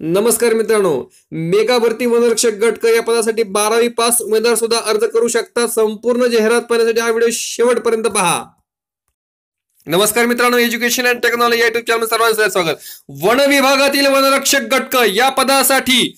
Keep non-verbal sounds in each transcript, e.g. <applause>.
नमस्कार मित्रांनो मेगा भरती वनरक्षक गट या पदासाठी बारावी पास उमेदवार सुद्धा अर्ज करू शकता. संपूर्ण जाहिरात पाहण्यासाठी हा व्हिडिओ शेवटपर्यंत पहा. नमस्कार मित्रांनो education and technology YouTube channel सर्वांचं स्वागत. वन विभागातील वनरक्षक गटक या पदासाठी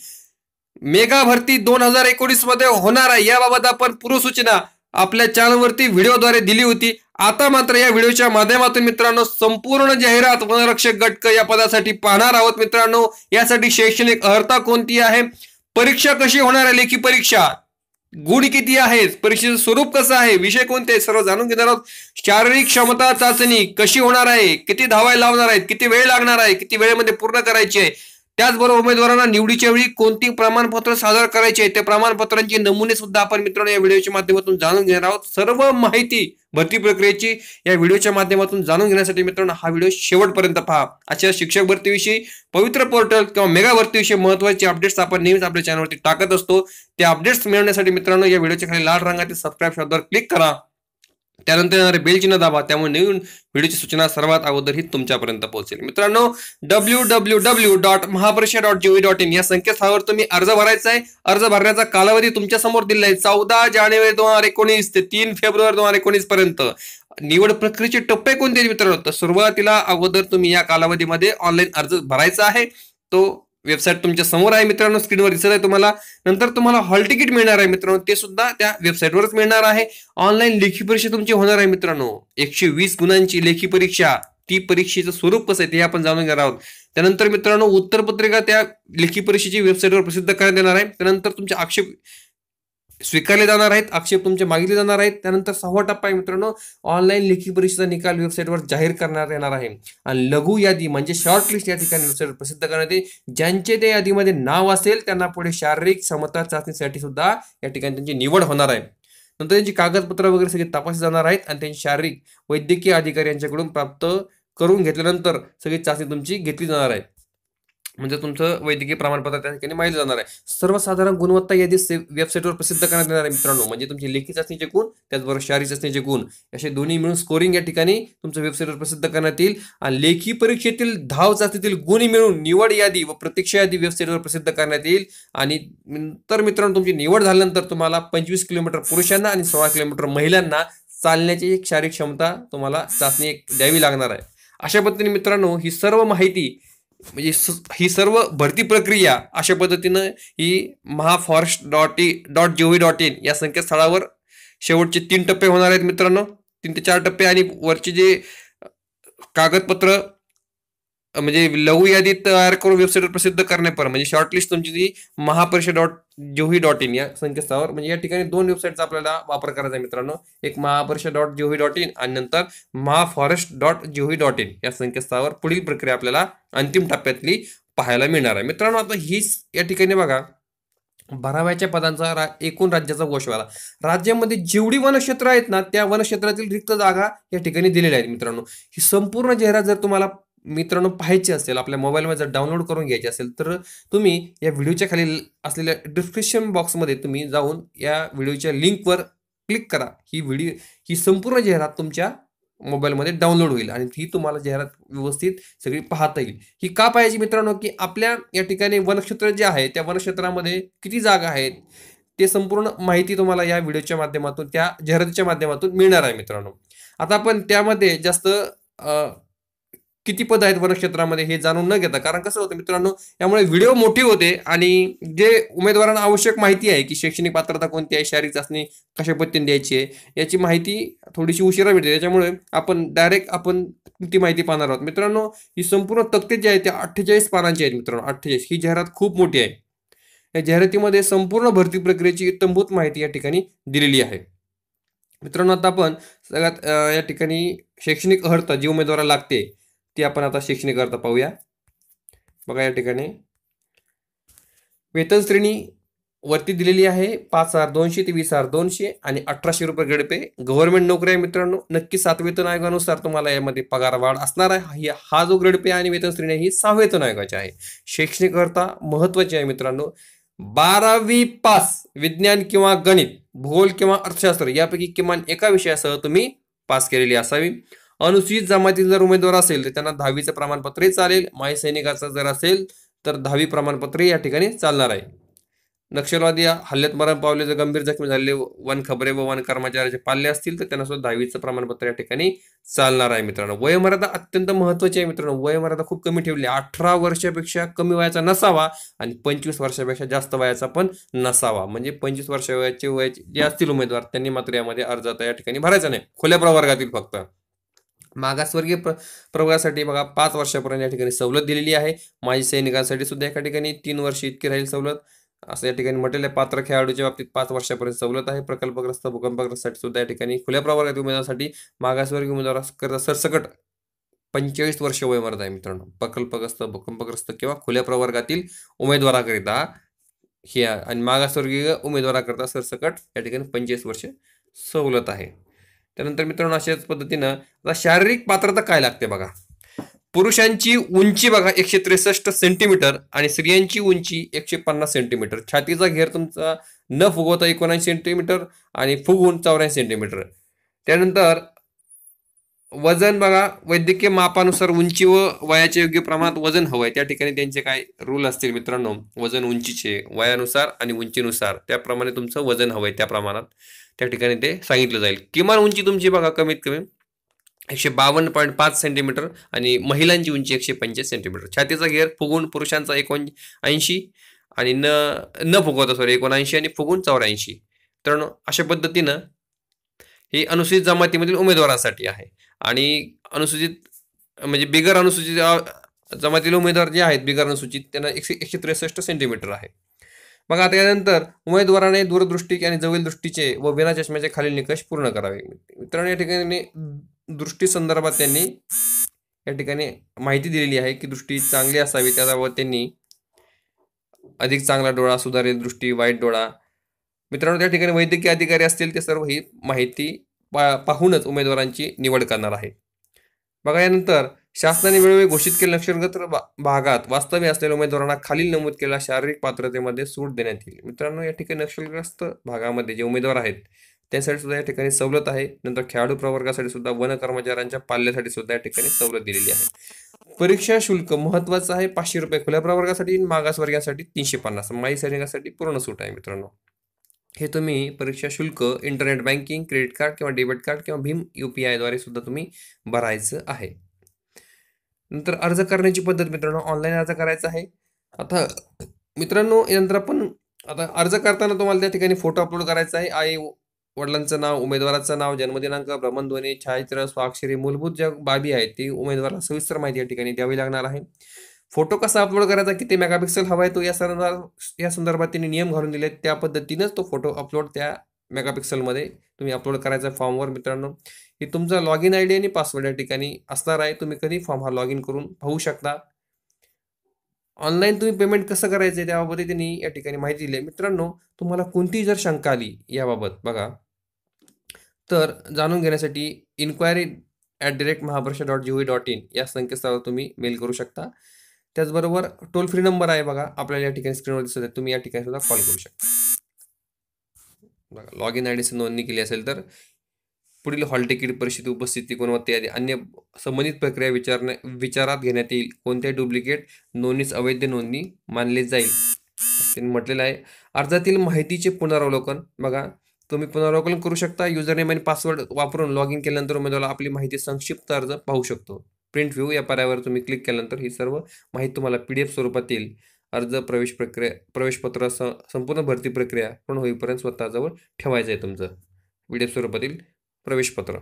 मेगा भरती दोन हजार एकोणीसमध्ये होणार आहे. याबाबत आपण पूर्वसूचना आपल्या चॅनलवरती व्हिडिओद्वारे दिली होती. आता मात्र या व्हिडिओच्या माध्यमातून मित्रांनो संपूर्ण जाहिरात वनरक्षक गटक या पदासाठी पाहणार आहोत मित्रांनो. यासाठी शैक्षणिक अर्हता कोणती आहे? परीक्षा कशी होणार आहे? लेखी परीक्षा. गुण किती आहेत? परीक्षेचं स्वरूप कसं आहे? विषय कोणते सर्व जाणून घेणार आहोत. शारीरिक क्षमता चाचणी कशी होणार आहे? किती धावायला लावणार आहेत? किती वेळ लागणार आहे? किती वेळेमध्ये पूर्ण करायची आहे? त्याचबरोबर उमेदवारांना निवडीच्या वेळी कोणती प्रमाणपत्र सादर करायचे त्या प्रमाणपत्रांचे नमुने सुद्धा आपण मित्रांनो या व्हिडिओच्या माध्यमातून जाणून घेणार आहोत. सर्व माहिती भरती प्रक्रियेची या व्हिडिओच्या माध्यमातून जाणून घेण्यासाठी मित्रांनो हा व्हिडिओ शेवटपर्यंत पहा. अशा शिक्षक भरतीविषयी पवित्र पोर्टल किंवा मेगा भरतीविषयी महत्त्वाचे अपडेट्स आपण नेहमीच आपल्या चॅनलवरती टाकत असतो. ते अपडेट्स मिळवण्यासाठी मित्रांनो या व्हिडिओच्या खाली लाल रंगातील सबस्क्राईब शब्दावर क्लिक करा. त्यानंतर येणारे बेल चिन्ह दाबा त्यामुळे नवीन व्हिडिओची सूचना सर्वात अगोदर ही तुमच्यापर्यंत पोहोचेल. मित्रांनो W W W dot Mahaparishad dot gov dot in या संकेतस्थळावर तुम्ही अर्ज भरायचा आहे. अर्ज भरण्याचा कालावधी तुमच्यासमोर दिलेला आहे. चौदा जानेवारी दोन हजार एकोणीस ते तीन फेब्रुवारी दोन हजार एकोणीस पर्यंत. निवड प्रक्रियेचे टप्पे कोणते मित्रांनो? तर सुरुवातीला अगोदर तुम्ही या कालावधीमध्ये ऑनलाईन अर्ज भरायचा आहे. तो वेबसाईट तुमच्यासमोर आहे मित्रांनो स्क्रीनवर दिसत आहे तुम्हाला. नंतर तुम्हाला हॉल तिकीट मिळणार आहे मित्रांनो ते सुद्धा त्या वेबसाईटवरच मिळणार आहे. ऑनलाईन लेखी परीक्षा तुमची होणार आहे मित्रांनो. एकशे वीस गुणांची लेखी परीक्षा. ती परीक्षेचं स्वरूप कसं आहे ते आपण जाणून घेणार आहोत. त्यानंतर मित्रांनो उत्तरपत्रिका त्या लेखी परीक्षेची वेबसाईटवर प्रसिद्ध करण्यात येणार आहे. त्यानंतर तुमच्या आक्षेप स्वीकारले जाणार आहेत आक्षेप तुमचे मागितले जाणार आहेत. त्यानंतर सहावा टप्पा आहे मित्रांनो ऑनलाईन लेखी परीक्षेचा निकाल वेबसाईटवर जाहीर करण्यात येणार आहे. आणि लघु यादी म्हणजे शॉर्ट लिस्ट या ठिकाणी वेबसाईटवर प्रसिद्ध करण्यात येईल ज्यांचे त्या यादीमध्ये नाव असेल त्यांना पुढे शारीरिक क्षमता चाचणीसाठी सुद्धा या ठिकाणी त्यांची निवड होणार आहे. नंतर त्यांची कागदपत्र वगैरे सगळे तपासली जाणार आहेत आणि त्यांची शारीरिक वैद्यकीय अधिकारी यांच्याकडून प्राप्त करून घेतल्यानंतर सगळी चाचणी तुमची घेतली जाणार आहे. म्हणजे तुमचं वैद्यकीय प्रमाणपत्र त्या ठिकाणी माहिती जाणार आहे. सर्वसाधारण गुणवत्ता यादी वेबसाईटवर प्रसिद्ध करण्यात येणार आहे मित्रांनो. म्हणजे तुमची लेखी चाचणीचे गुण त्याचबरोबर शारी चाचणीचे गुण असे दोन्ही मिळून स्कोरिंग या ठिकाणी तुमच्या वेबसाईटवर प्रसिद्ध करण्यात येईल. आणि लेखी परीक्षेतील धाव चाचणीतील गुण मिळून निवड यादी व प्रतीक्षा यादी वेबसाईटवर प्रसिद्ध करण्यात येईल. आणि तर मित्रांनो तुमची निवड झाल्यानंतर तुम्हाला पंचवीस किलोमीटर पुरुषांना आणि सोळा किलोमीटर महिलांना चालण्याची एक शारीरिक क्षमता तुम्हाला चाचणी एक द्यावी लागणार आहे. अशा पद्धतीने मित्रांनो ही सर्व माहिती म्हणजे ही सर्व भरती प्रक्रिया अशा पद्धतीनं ही Mahaforest dot E dot G dot in या संकेतस्थळावर शेवटचे तीन टप्पे होणार आहेत मित्रांनो. तीन ते चार टप्पे आणि वरचे जे कागदपत्र म्हणजे लघु यादी तयार करून वेबसाईटवर प्रसिद्ध करण्यापर म्हणजे शॉर्टलिस्ट तुमची ती Mahaparishad dot gov dot in या संकेतस्थळावर म्हणजे या ठिकाणी दोन वेबसाईटचा आपल्याला वापर करायचा आहे मित्रांनो. एक Mahaparishad dot gov dot in आणि नंतर Mahaforest dot gov dot in या संकेतस्थळावर पुढील प्रक्रिया आपल्याला अंतिम टप्प्यातली पाहायला मिळणार आहे. मित्रांनो आता हीच या ठिकाणी बघा. बाराव्याच्या पदांचा रा एकूण राज्याचा गोषवाला राज्यामध्ये जेवढी वनक्षेत्र आहेत ना त्या वनक्षेत्रातील रिक्त जागा या ठिकाणी दिलेल्या आहेत मित्रांनो. ही संपूर्ण जाहिरात जर तुम्हाला मित्रांनो पाहायचे असेल आपल्या मोबाईलमध्ये जर डाउनलोड करून घ्यायची असेल तर तुम्ही या व्हिडिओच्या खाली असलेल्या डिस्क्रिप्शन बॉक्समध्ये तुम्ही जाऊन या व्हिडिओच्या लिंकवर क्लिक करा. ही व्हिडिओ ही संपूर्ण जाहिरात तुमच्या मोबाईलमध्ये डाउनलोड होईल आणि ही तुम्हाला जाहिरात व्यवस्थित सगळी पाहता येईल. ही का पाहिजे मित्रांनो? की आपल्या या ठिकाणी वनक्षेत्र जे आहे त्या वनक्षेत्रामध्ये किती जागा आहेत ते संपूर्ण माहिती तुम्हाला या व्हिडिओच्या माध्यमातून त्या जाहिरातीच्या माध्यमातून मिळणार आहे मित्रांनो. आता आपण त्यामध्ये जास्त किती पद आहेत वनक्षेत्रामध्ये हे जाणून न घेता? कारण कसं होतं मित्रांनो यामुळे व्हिडिओ मोठी होते आणि जे उमेदवारांना आवश्यक माहिती आहे की शैक्षणिक पात्रता कोणती आहे शारीरिक चाचणी कशा पद्धतीने द्यायची आहे याची माहिती थोडीशी उशिरा मिळते त्याच्यामुळे आपण डायरेक्ट आपण ती माहिती पाहणार आहोत. मित्रांनो ही संपूर्ण तक्ते जी आहे ती अठ्ठेचाळीस पानांची आहेत मित्रांनो. अठ्ठेचाळीस. ही जाहिरात खूप मोठी आहे. या जाहिरातीमध्ये संपूर्ण भरती प्रक्रियेची इत्तमभूत माहिती या ठिकाणी दिलेली आहे. मित्रांनो आता आपण सगळ्यात या ठिकाणी शैक्षणिक अर्हता जी उमेदवाराला लागते ती आपण आता शैक्षणिक करता पाहूया. बघा या ठिकाणी. वेतन श्रेणी वरती दिलेली आहे पाच हजार दोनशे ते वीस हजार दोनशे आणि अठराशे रुपये गडपे गव्हर्नमेंट नोकरी आहे मित्रांनो. नक्की सात वेतन आयोगानुसार तुम्हाला यामध्ये पगार वाढ असणार आहे. हा जो गडपे आणि वेतन श्रेणी ही सहा वेतन आयोगाची आहे. शैक्षणिक करता महत्वाची आहे मित्रांनो. बारावी पास विज्ञान किंवा गणित भूगोल किंवा अर्थशास्त्र यापैकी किमान एका विषयासह तुम्ही पास केलेली असावी. अनुसूचित जमातीचा जर उमेदवार असेल तर त्यांना दहावीचं प्रमाणपत्रही चालेल. माय सैनिकाचा जर असेल तर दहावी प्रमाणपत्र या ठिकाणी चालणार आहे. नक्षलवादी हल्ल्यात मरण पावले जर गंभीर जखमी झालेले वन खबरे व वन कर्मचाऱ्याचे पाल्ले असतील तर त्यांना सुद्धा दहावीचं प्रमाणपत्र या ठिकाणी चालणार आहे मित्रांनो. वयमर्यादा अत्यंत महत्वाची आहे मित्रांनो. वयमर्यादा खूप कमी ठेवली आहे. अठरा वर्षापेक्षा कमी वयाचा नसावा आणि पंचवीस वर्षापेक्षा जास्त वयाचा पण नसावा. म्हणजे पंचवीस वर्षा वयाचे वयाचे जे असतील उमेदवार त्यांनी मात्र यामध्ये अर्ज आता या ठिकाणी भरायचा नाही. खुल्या प्रवर्गातील फक्त. मागासवर्गीय प्र प्रवर्गासाठी बघा पाच वर्षापर्यंत या ठिकाणी सवलत दिलेली आहे. माजी सैनिकांसाठी सुद्धा एका ठिकाणी तीन वर्ष इतकी राहील सवलत. असं या ठिकाणी म्हटलेलं आहे. पात्र खेळाडूच्या बाबतीत पाच वर्षापर्यंत सवलत आहे. प्रकल्पग्रस्त भूकंपग्रस्तासाठी सुद्धा या ठिकाणी खुल्या प्रवर्गातील उमेदवारासाठी मागासवर्गीय उमेदवाराकरता सरसकट पंचेचाळीस वर्ष वयमर्यादा आहे मित्रांनो. प्रकल्पग्रस्त भूकंपग्रस्त किंवा खुल्या प्रवर्गातील उमेदवाराकरिता हे आहे. आणि मागासवर्गीय उमेदवाराकरता सरसकट या ठिकाणी पंचेचाळीस वर्ष सवलत आहे. त्यानंतर मित्रांनो अशाच पद्धतीनं आता शारीरिक पात्रता काय लागते बघा. पुरुषांची उंची बघा एकशे त्रेसष्ट सेंटीमीटर आणि स्त्रियांची उंची एकशे पन्नास सेंटीमीटर छातीचा घेर तुमचा न फुगवता एकोणऐंशी सेंटीमीटर आणि फुगवून चौऱ्याऐंशी सेंटीमीटर त्यानंतर वजन बघा वैद्यकीय मापानुसार उंची व वयाच्या योग्य प्रमाणात वजन हवं आहे. त्या ठिकाणी त्यांचे काय रूल असतील मित्रांनो? वजन उंचीचे वयानुसार आणि उंचीनुसार. त्याप्रमाणे तुमचं वजन हवं आहे त्या प्रमाणात. त्या ठिकाणी ते सांगितलं जाईल. किमान उंची तुमची बघा कमीत कमी एकशे बावन्न पॉईंट पाच सेंटीमीटर आणि महिलांची उंची एकशे पंचवीस सेंटीमीटर. छातीचा घेर फुगून पुरुषांचा एकोण ऐंशी आणि न न फुगवता सॉरी एकोणऐंशी आणि फुगून चौऱ्याऐंशी. तर अशा पद्धतीनं ही अनुसूचित जमातीमधील उमेदवारासाठी आहे. आणि अनुसूचित म्हणजे बिगर अनुसूचित जमातीतील उमेदवार जे आहेत बिगर अनुसूचित त्यांना एकशे एकशे त्रेसष्ट सेंटीमीटर आहे. मग आता यानंतर उमेदवाराने दूरदृष्टी आणि जवळ दृष्टीचे व बिना चष्म्याचे खालील निकष पूर्ण करावे. मित्रांनो या ठिकाणी दृष्टी संदर्भात त्यांनी या ठिकाणी माहिती दिलेली आहे की दृष्टी चांगली असावी त्याबाबत त्यांनी अधिक चांगला डोळा सुधारित दृष्टी वाईट डोळा. मित्रांनो त्या ठिकाणी वैद्यकीय अधिकारी असतील ते सर्व ही माहिती पा पाहूनच उमेदवारांची निवड करणार आहे. बघा यानंतर शासनाने वेळोवेळी घोषित केलेल्या नक्षलग्रस्त भा- भागात वास्तव्य असलेल्या उमेदवारांना खालील नमूद केलेल्या शारीरिक पात्रतेमध्ये सूट देण्यात येईल. मित्रांनो या ठिकाणी नक्षलग्रस्त भागामध्ये जे उमेदवार आहेत त्यासाठी सुद्धा या ठिकाणी सवलत आहे. नंतर खेळाडू प्रवर्गासाठी सुद्धा वन कर्मचाऱ्यांच्या पाल्यासाठी सुद्धा या ठिकाणी सवलत दिलेली आहे. परीक्षा शुल्क महत्वाचं आहे. पाचशे रुपये खुल्या प्रवर्गासाठी मागासवर्गासाठी तीनशे पन्नास. माई सैनिकासाठी पूर्ण सूट आहे मित्रांनो. हे तुम्ही परीक्षा शुल्क इंटरनेट बँकिंग क्रेडिट कार्ड किंवा डेबिट कार्ड किंवा भीम यू पी आयद्वारे सुद्धा तुम्ही भरायचं आहे. नंतर अर्ज करण्याची पद्धत मित्रांनो ऑनलाईन अर्ज करायचा आहे. आता मित्रांनो यानंतर आपण आता अर्ज करताना तुम्हाला त्या ठिकाणी फोटो अपलोड करायचा आहे. आई वडिलांचं नाव उमेदवाराचं नाव जन्मदिनांक भ्रमणध्वनी छायाचित्र स्वाक्षरी मूलभूत ज्या बाबी आहेत ती उमेदवाराला सविस्तर माहिती या ठिकाणी द्यावी लागणार आहे. फोटो कसा अपलोड करायचा किती मेगापिक्सल हवा आहे तो या संदर्भात या संदर्भात त्यांनी नियम घालून दिले त्या पद्धतीनंच तो फोटो अपलोड त्या मेगापिक्सलमध्ये तुम्ही अपलोड करायचा फॉर्मवर मित्रांनो. हे तुमचा लॉग इन आय डी आणि पासवर्ड या ठिकाणी असणार आहे. तुम्ही कधी फॉर्म हा लॉग इन करून पाहू शकता. ऑनलाईन तुम्ही पेमेंट कसं करायचं आहे त्यांनी या ठिकाणी माहिती दिली आहे. मित्रांनो तुम्हाला कोणतीही जर शंका आली याबाबत बघा. तर जाणून घेण्यासाठी enquiry at direct Maharashtra dot G dot in या संकेतस्थळावर तुम्ही मेल करू शकता. त्याचबरोबर टोल फ्री नंबर आहे बघा. आपल्याला या ठिकाणी स्क्रीनवर दिसत आहे. तुम्ही या ठिकाणी सुद्धा कॉल करू शकता. बघा लॉग इन आय डीची नोंदणी केली असेल तर पुढील हॉल तिकीट परिषद उपस्थिती गुणवत्ता यादी अन्य संबंधित प्रक्रिया विचारण्या विचारात घेण्यात येईल. कोणत्याही डुप्लिकेट नोंदणीस अवैध नोंदणी मानली जाईल. त्यांनी म्हटलेलं आहे. अर्जातील माहितीचे पुनरावलोकन. बघा तुम्ही पुनरावलोकन करू शकता. युजर नेम आणि पासवर्ड वापरून लॉग इन केल्यानंतर उमेदवार आपली माहिती संक्षिप्त अर्ज पाहू शकतो. प्रिंट व्ह्यू या पर्यायावर तुम्ही क्लिक केल्यानंतर ही सर्व माहिती तुम्हाला पी डी एफ स्वरूपात येईल. अर्ज प्रवेश प्रक्रिया प्रवेशपत्र संपूर्ण भरती प्रक्रिया पूर्ण होईपर्यंत स्वतःजवळ ठेवायचं आहे तुमचं. पी डी एफ स्वरूपातील प्रवेशपत्र.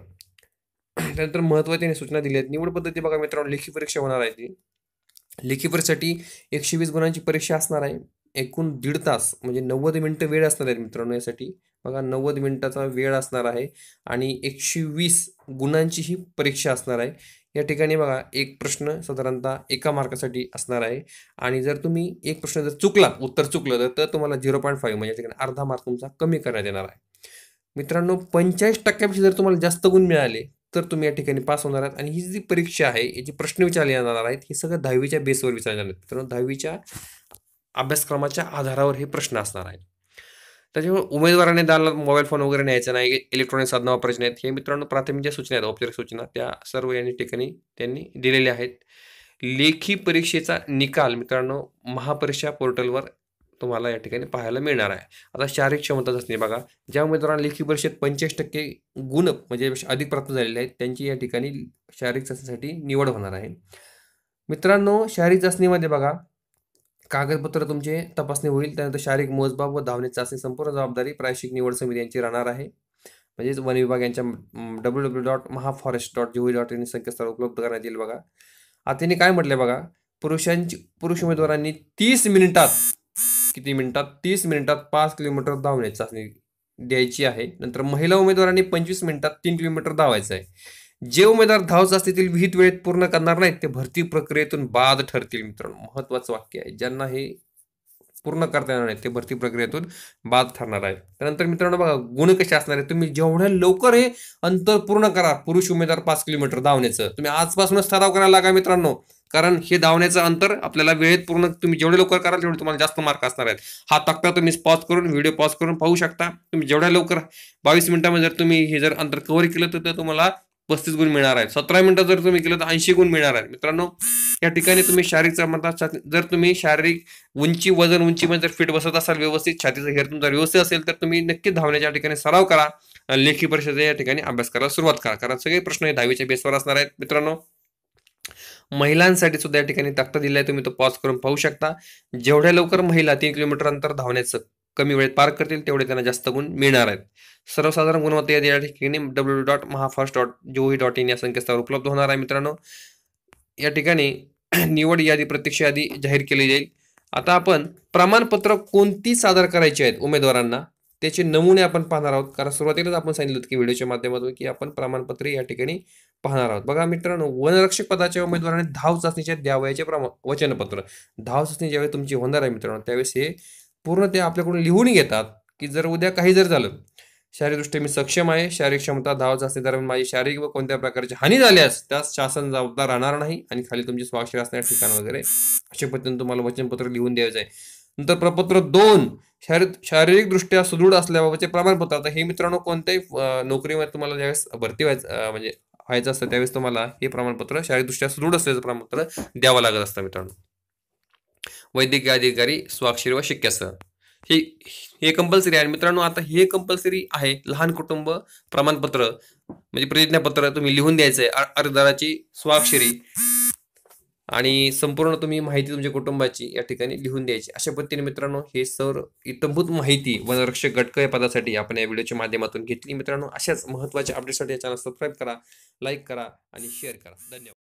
त्यानंतर महत्त्वाच्या सूचना दिल्या आहेत. निवड पद्धती बघा मित्रांनो लेखी परीक्षा होणार आहे ती. लेखी परीक्षेसाठी एकशे वीस गुणांची परीक्षा असणार आहे. एकूण दीड तास म्हणजे नव्वद मिनटं वेळ असणार आहे मित्रांनो यासाठी. बघा नव्वद मिनिटाचा वेळ असणार आहे आणि एकशे वीस गुणांची ही परीक्षा असणार आहे. या ठिकाणी बघा एक प्रश्न साधारणतः एका मार्कासाठी असणार आहे. आणि जर तुम्ही एक प्रश्न जर चुकला उत्तर चुकलं तर- तुम्हाला झिरो पॉईंट फाईव्ह म्हणजे ठिकाणी अर्धा मार्क तुमचा कमी करण्यात येणार आहे. मित्रांनो पंचेचाळीस टक्क्यापेक्षा जर तुम्हाला जास्त गुण मिळाले तर तुम्ही या ठिकाणी पास होणार आहात. आणि ही जी परीक्षा आहे याचे प्रश्न विचारले जाणार आहेत हे सगळं दहावीच्या बेसवर विचारले जाणार आहेत. मित्रांनो दहावीच्या अभ्यासक्रमाच्या आधारावर हे प्रश्न असणार आहेत. त्याच्यामुळे उमेदवाराने दाला मोबाईल फोन वगैरे न्यायचा नाही इलेक्ट्रॉनिक साधनं वापरायची नाहीत. हे मित्रांनो प्राथमिक ज्या सूचना आहेत औपचारिक सूचना त्या सर्व या ठिकाणी त्यांनी दिलेल्या आहेत. लेखी परीक्षेचा निकाल मित्रांनो महापरीक्षा पोर्टलवर तुम्हाला या ठिकाणी पाहायला मिळणार आहे. आता शारीरिक क्षमता चाचणी बघा. ज्या उमेदवारांना लेखी परीक्षेत पंचेचाळीस टक्के गुण म्हणजे अधिक प्राप्त झालेले आहेत त्यांची या ठिकाणी शारीरिक चाचणीसाठी निवड होणार आहे. मित्रांनो शारीरिक चाचणीमध्ये बघा कागदपत्र तुमचे तपासणी होईल त्यानंतर शारीरिक मोजबाब व धावणे चाचणी संपूर्ण जबाबदारी प्रायशिक निवड समिती यांची राहणार आहे. म्हणजेच वन विभाग यांच्या W W dot Mahaforest dot gov dot in संकेतस्थळ उपलब्ध करण्यात येईल बघा. आता त्यांनी काय म्हटलंय बघा पुरुषांची पुरुष उमेदवारांनी तीस मिनिटात किती मिनिटात तीस मिनिटात पाच किलोमीटर धावण्याची चाचणी द्यायची आहे. नंतर महिला उमेदवारांनी पंचवीस मिनिटात तीन किलोमीटर धावायचं आहे. जे उमेदवार धाव जास्तीतील विहित वेळेत पूर्ण करणार नाहीत ते भरती प्रक्रियेतून बाद ठरतील मित्रांनो. महत्वाचं वाक्य आहे. ज्यांना हे पूर्ण करता येणार नाही ते भरती प्रक्रियेतून बाद ठरणार आहे. त्यानंतर मित्रांनो बघा गुण कसे असणार आहे तुम्ही जेवढ्या लवकर हे अंतर पूर्ण करा पुरुष उमेदवार पाच किलोमीटर धावण्याचं. तुम्ही आजपासूनच ठराव करायला लागा मित्रांनो. कारण हे धावण्याचं अंतर आपल्याला वेळेत पूर्ण तुम्ही जेवढे लवकर कराल तेवढे तुम्हाला जास्त मार्क असणार आहेत. हा तक्ता तुम्ही पॉज करून व्हिडिओ पॉज करून पाहू शकता. तुम्ही जेवढ्या लवकर बावीस मिनिटामध्ये जर तुम्ही हे जर अंतर कव्हर केलं तर तुम्हाला पस्तीस गुण मिळणार आहेत. सतरा मिनिटं जर तुम्ही केलं तर ऐंशी गुण मिळणार आहेत. मित्रांनो या ठिकाणी तुम्ही शारीरिक क्षमता जर तुम्ही शारीरिक उंची वजन उंचीमध्ये जर फिट बसत असाल व्यवस्थित छातीचं हेर तुमचा व्यवस्थित असेल तर तुम्ही नक्की धावण्याच्या ठिकाणी सराव करा. लेखी परीक्षेचा या ठिकाणी अभ्यास करायला सुरुवात करा. कारण सगळे प्रश्न हे दहावीच्या बेसवर असणार आहेत. मित्रांनो महिलांसाठी सुद्धा या ठिकाणी तक्ता दिलाय तुम्ही तो पॉज करून पाहू शकता. जेवढ्या लवकर महिला तीन किलोमीटर अंतर धावण्याचं कमी वेळेत पार करतील तेवढे त्यांना जास्त गुण मिळणार आहेत. सर्वसाधारण गुणवत्ता यादी या ठिकाणी W dot Mahaforest dot gov dot in या संकेतस्थळावर उपलब्ध होणार आहे मित्रांनो. या ठिकाणी <clears throat> निवड यादी प्रत्यक्ष यादी जाहीर केली जाईल. आता आपण प्रमाणपत्र कोणती सादर करायची आहेत उमेदवारांना त्याचे नमुने आपण पाहणार आहोत. कारण सुरुवातीलाच आपण सांगितलं की व्हिडिओच्या माध्यमातून की आपण प्रमाणपत्रे या ठिकाणी पाहणार आहोत. बघा मित्रांनो वनरक्षक पदाच्या उमेदवारांनी धाव चाचणीच्या द्यावयाचे प्रमा वचनपत्र. धाव चाचणी ज्यावेळी तुमची होणार आहे मित्रांनो त्यावेळेस हे पूर्ण ते आपल्याकडून लिहून घेतात की जर उद्या काही जर झालं शारीरिकदृष्ट्या मी सक्षम आहे शारीरिक क्षमता धाव चाचणी दरम्यान माझी शारीरिक व कोणत्या प्रकारची हानी झाल्यास त्यास शासन जबाबदार राहणार नाही आणि खाली तुमची स्वाक्षरी असणारे ठिकाण वगैरे. अशा पद्धतीने तुम्हाला वचनपत्र लिहून द्यायचं आहे नंतर प्रपत्र दोन शारीरिक शारीरिकदृष्ट्या सुदृढ असल्याबाबतचे प्रमाणपत्र. आता हे मित्रांनो कोणत्याही नोकरीमध्ये तुम्हाला ज्यावेळेस भरती व्हायचं म्हणजे व्हायचं असतं त्यावेळेस तुम्हाला हे प्रमाणपत्र शारीरिकदृष्ट्या सुदृढ असल्याचं प्रमाणपत्र द्यावं लागत असतं मित्रांनो. वैद्यकीय अधिकारी स्वाक्षरी व शिक्क्यासह हे हे कंपल्सरी आहे. आणि मित्रांनो आता हे कंपल्सरी आहे. लहान कुटुंब प्रमाणपत्र म्हणजे प्रतिज्ञापत्र तुम्ही लिहून द्यायचं आहे अर्जदाराची स्वाक्षरी आणि संपूर्ण तुम्ही माहिती तुमच्या कुटुंबाची या ठिकाणी लिहून द्यायची. अशा पद्धतीने मित्रांनो हे सर इतंभूत माहिती वनरक्षक गटक या पदासाठी आपण या व्हिडिओच्या माध्यमातून घेतली. मित्रांनो अशाच महत्त्वाच्या अपडेटसाठी या चॅनल सबस्क्राईब करा लाईक करा आणि शेअर करा. धन्यवाद.